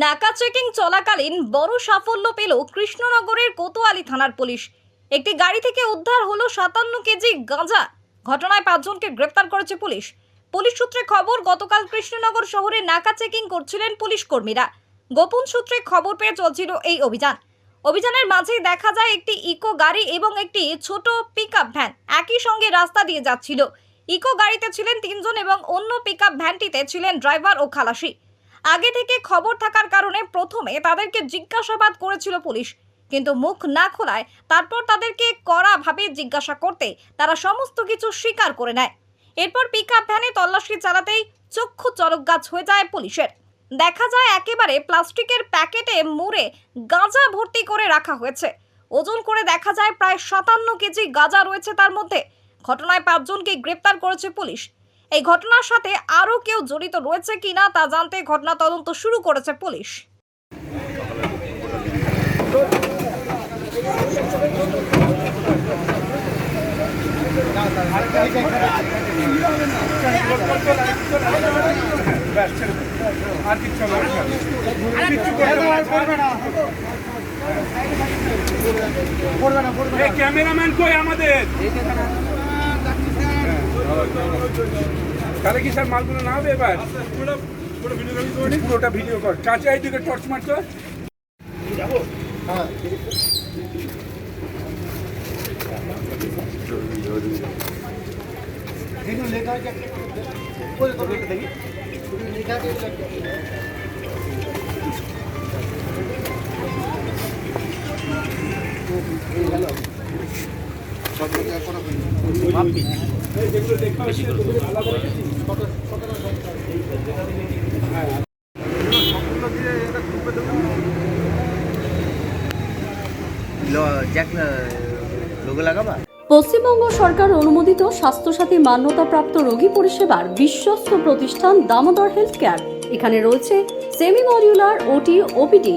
নাকা চেকিং চলাকালীন বড় সাফল্য পেল কৃষ্ণনগরের কোতোয়ালি থানার পুলিশ। একটি গাড়ি থেকে উদ্ধার হলো সাতান্ন কেজি গাঁজা। ঘটনায় পাঁচজনকে গ্রেপ্তার করেছে পুলিশ। পুলিশ সূত্রে খবর, গতকাল কৃষ্ণনগর শহরে নাকা চেকিং করছিলেন পুলিশ কর্মীরা। গোপন সূত্রে খবর পেয়ে চলছিল এই অভিযান। অভিযানের মাঝেই দেখা যায় একটি ইকো গাড়ি এবং একটি ছোট পিকআপ ভ্যান একই সঙ্গে রাস্তা দিয়ে যাচ্ছিল। ইকো গাড়িতে ছিলেন তিনজন এবং অন্য পিকআপ ভ্যানটিতে ছিলেন ড্রাইভার ও খালাসি। আগে থেকে খবর থাকার কারণে প্রথমে তাদেরকে জিজ্ঞাসাবাদ করেছিল পুলিশ। কিন্তু মুখ না খোলায় তারপর তাদেরকে কড়াভাবে জিজ্ঞাসা করতে তারা সমস্ত কিছু স্বীকার করে নেয়। এরপর পিক আপ ভ্যানে তল্লাশি চালাতেই চক্ষু চরক গাছ হয়ে যায় পুলিশের। দেখা যায় একেবারে প্লাস্টিকের প্যাকেটে মুড়ে গাঁজা ভর্তি করে রাখা হয়েছে। ওজন করে দেখা যায় প্রায় সাতান্ন কেজি গাঁজা রয়েছে তার মধ্যে। ঘটনায় পাঁচজনকে গ্রেপ্তার করেছে পুলিশ। এই ঘটনার সাথে আরও কেউ জড়িত রয়েছে কিনা তা জানতে ঘটনা তদন্ত শুরু করেছে পুলিশ। ক্যামেরাম্যান কই আমাদের তাহলে কি স্যার মালগুলো না হবে এবার পুরোটা ভিডিও কর চাচা এইদিকে টর্চ মারতো যেগুলো লেখা হয়েছে আলাদা রেখেছিস? জ্যাক লোগো লাগাবা পশ্চিমবঙ্গ সরকার অনুমোদিত স্বাস্থ্যসাথী মান্যতাপ্রাপ্ত রোগী পরিষেবার বিশ্বস্ত প্রতিষ্ঠান দামোদর হেলথ কেয়ার। এখানে রয়েছে semi modular OT OPD